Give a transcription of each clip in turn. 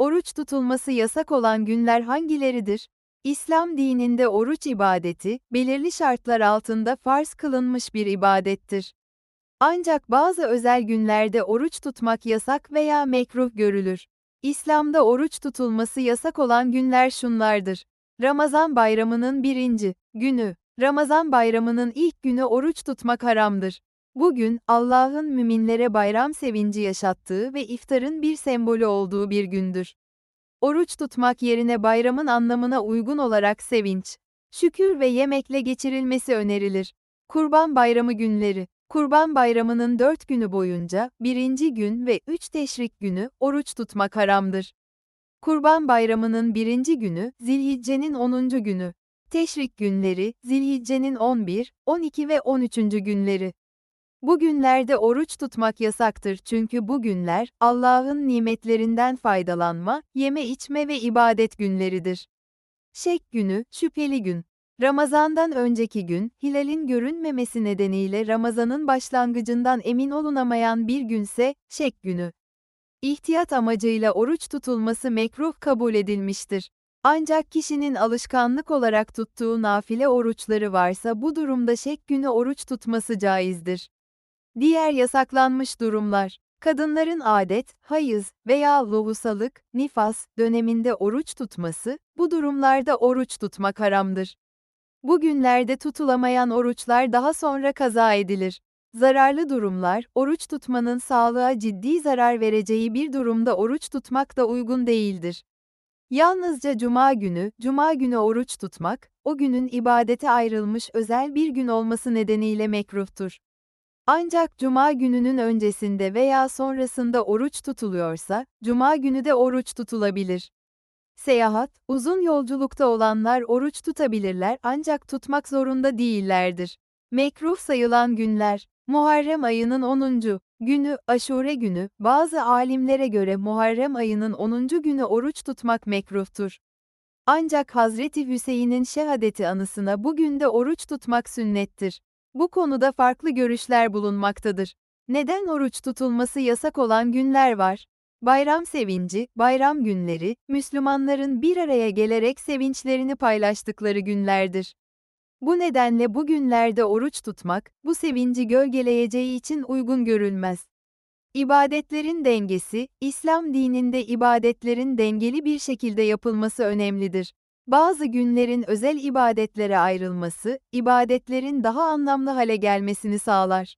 Oruç tutulması yasak olan günler hangileridir? İslam dininde oruç ibadeti, belirli şartlar altında farz kılınmış bir ibadettir. Ancak bazı özel günlerde oruç tutmak yasak veya mekruh görülür. İslam'da oruç tutulması yasak olan günler şunlardır. Ramazan bayramının birinci günü. Ramazan bayramının ilk günü oruç tutmak haramdır. Bugün, Allah'ın müminlere bayram sevinci yaşattığı ve iftarın bir sembolü olduğu bir gündür. Oruç tutmak yerine bayramın anlamına uygun olarak sevinç, şükür ve yemekle geçirilmesi önerilir. Kurban Bayramı günleri Kurban Bayramı'nın dört günü boyunca, birinci gün ve üç teşrik günü, oruç tutmak haramdır. Kurban Bayramı'nın birinci günü, Zilhicce'nin 10. günü. Teşrik günleri, Zilhicce'nin 11, 12 ve 13. günleri. Bu günlerde oruç tutmak yasaktır çünkü bu günler, Allah'ın nimetlerinden faydalanma, yeme içme ve ibadet günleridir. Şek günü, şüpheli gün. Ramazandan önceki gün, hilalin görünmemesi nedeniyle Ramazanın başlangıcından emin olunamayan bir günse, şek günü. İhtiyat amacıyla oruç tutulması mekruh kabul edilmiştir. Ancak kişinin alışkanlık olarak tuttuğu nafile oruçları varsa bu durumda şek günü oruç tutması caizdir. Diğer yasaklanmış durumlar, kadınların adet, hayız veya lohusalık, nifas döneminde oruç tutması, bu durumlarda oruç tutmak haramdır. Bu günlerde tutulamayan oruçlar daha sonra kaza edilir. Zararlı durumlar, oruç tutmanın sağlığa ciddi zarar vereceği bir durumda oruç tutmak da uygun değildir. Yalnızca cuma günü, cuma günü oruç tutmak, o günün ibadete ayrılmış özel bir gün olması nedeniyle mekruhtur. Ancak cuma gününün öncesinde veya sonrasında oruç tutuluyorsa, cuma günü de oruç tutulabilir. Seyahat, uzun yolculukta olanlar oruç tutabilirler ancak tutmak zorunda değillerdir. Mekruh sayılan günler, Muharrem ayının 10. günü, Aşure günü, bazı alimlere göre Muharrem ayının 10. günü oruç tutmak mekruhtur. Ancak Hazreti Hüseyin'in şehadeti anısına bugün de oruç tutmak sünnettir. Bu konuda farklı görüşler bulunmaktadır. Neden oruç tutulması yasak olan günler var? Bayram sevinci, bayram günleri, Müslümanların bir araya gelerek sevinçlerini paylaştıkları günlerdir. Bu nedenle bu günlerde oruç tutmak, bu sevinci gölgeleyeceği için uygun görülmez. İbadetlerin dengesi, İslam dininde ibadetlerin dengeli bir şekilde yapılması önemlidir. Bazı günlerin özel ibadetlere ayrılması, ibadetlerin daha anlamlı hale gelmesini sağlar.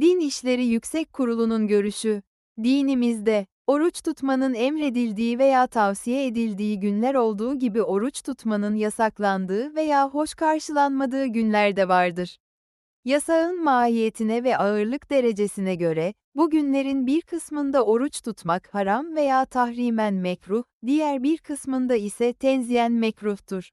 Din İşleri Yüksek Kurulu'nun görüşü, dinimizde, oruç tutmanın emredildiği veya tavsiye edildiği günler olduğu gibi oruç tutmanın yasaklandığı veya hoş karşılanmadığı günler de vardır. Yasağın mahiyetine ve ağırlık derecesine göre, bu günlerin bir kısmında oruç tutmak haram veya tahrimen mekruh, diğer bir kısmında ise tenziyen mekruhtur.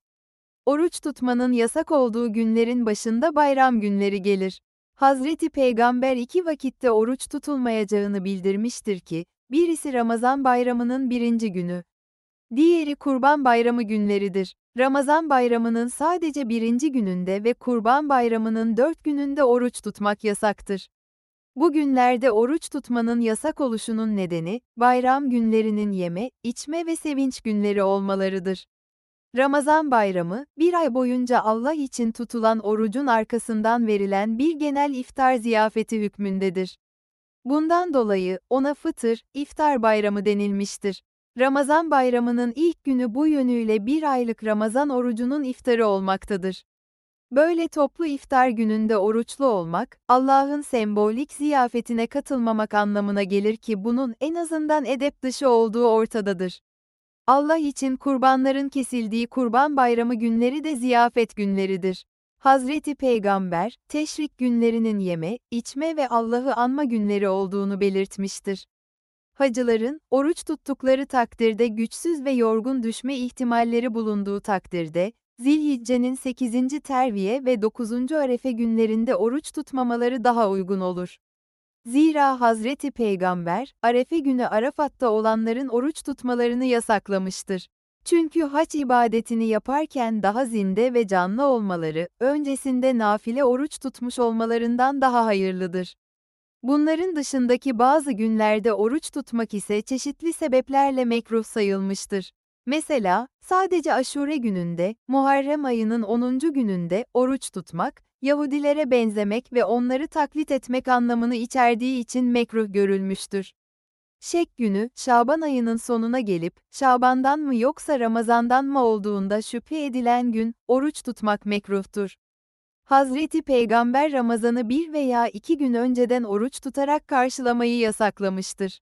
Oruç tutmanın yasak olduğu günlerin başında bayram günleri gelir. Hazreti Peygamber iki vakitte oruç tutulmayacağını bildirmiştir ki, birisi Ramazan bayramının birinci günü, diğeri Kurban Bayramı günleridir. Ramazan bayramının sadece birinci gününde ve Kurban Bayramı'nın dört gününde oruç tutmak yasaktır. Bu günlerde oruç tutmanın yasak oluşunun nedeni, bayram günlerinin yeme, içme ve sevinç günleri olmalarıdır. Ramazan bayramı, bir ay boyunca Allah için tutulan orucun arkasından verilen bir genel iftar ziyafeti hükmündedir. Bundan dolayı, ona fıtır, iftar bayramı denilmiştir. Ramazan bayramının ilk günü bu yönüyle bir aylık Ramazan orucunun iftarı olmaktadır. Böyle toplu iftar gününde oruçlu olmak, Allah'ın sembolik ziyafetine katılmamak anlamına gelir ki bunun en azından edep dışı olduğu ortadadır. Allah için kurbanların kesildiği kurban bayramı günleri de ziyafet günleridir. Hazreti Peygamber, teşrik günlerinin yeme, içme ve Allah'ı anma günleri olduğunu belirtmiştir. Hacıların, oruç tuttukları takdirde güçsüz ve yorgun düşme ihtimalleri bulunduğu takdirde, Zilhicce'nin 8. terviye ve 9. arefe günlerinde oruç tutmamaları daha uygun olur. Zira Hazreti Peygamber, arefe günü Arafat'ta olanların oruç tutmalarını yasaklamıştır. Çünkü haç ibadetini yaparken daha zinde ve canlı olmaları, öncesinde nafile oruç tutmuş olmalarından daha hayırlıdır. Bunların dışındaki bazı günlerde oruç tutmak ise çeşitli sebeplerle mekruh sayılmıştır. Mesela, sadece aşure gününde, Muharrem ayının 10. gününde oruç tutmak, Yahudilere benzemek ve onları taklit etmek anlamını içerdiği için mekruh görülmüştür. Şek günü, Şaban ayının sonuna gelip, Şaban'dan mı yoksa Ramazan'dan mı olduğunda şüphe edilen gün, oruç tutmak mekruhtur. Hazreti Peygamber Ramazan'ı bir veya iki gün önceden oruç tutarak karşılamayı yasaklamıştır.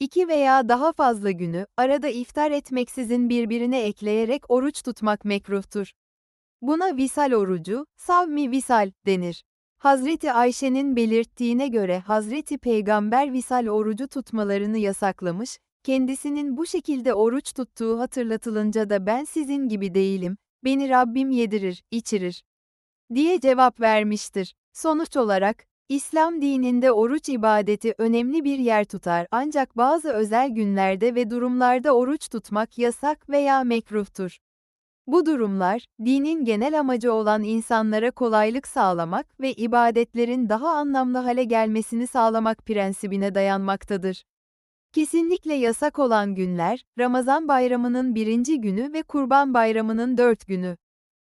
İki veya daha fazla günü, arada iftar etmeksizin birbirine ekleyerek oruç tutmak mekruhtur. Buna visal orucu, savmi visal, denir. Hazreti Ayşe'nin belirttiğine göre Hazreti Peygamber visal orucu tutmalarını yasaklamış, kendisinin bu şekilde oruç tuttuğu hatırlatılınca da ben sizin gibi değilim, beni Rabbim yedirir, içirir diye cevap vermiştir. Sonuç olarak, İslam dininde oruç ibadeti önemli bir yer tutar ancak bazı özel günlerde ve durumlarda oruç tutmak yasak veya mekruhtur. Bu durumlar, dinin genel amacı olan insanlara kolaylık sağlamak ve ibadetlerin daha anlamlı hale gelmesini sağlamak prensibine dayanmaktadır. Kesinlikle yasak olan günler, Ramazan bayramının birinci günü ve Kurban bayramının dört günü.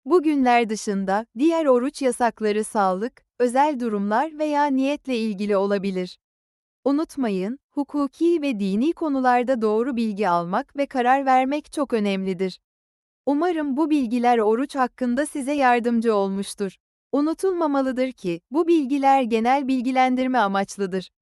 Bu günler dışında, diğer oruç yasakları sağlık, özel durumlar veya niyetle ilgili olabilir. Unutmayın, hukuki ve dini konularda doğru bilgi almak ve karar vermek çok önemlidir. Umarım bu bilgiler oruç hakkında size yardımcı olmuştur. Unutulmamalıdır ki, bu bilgiler genel bilgilendirme amaçlıdır.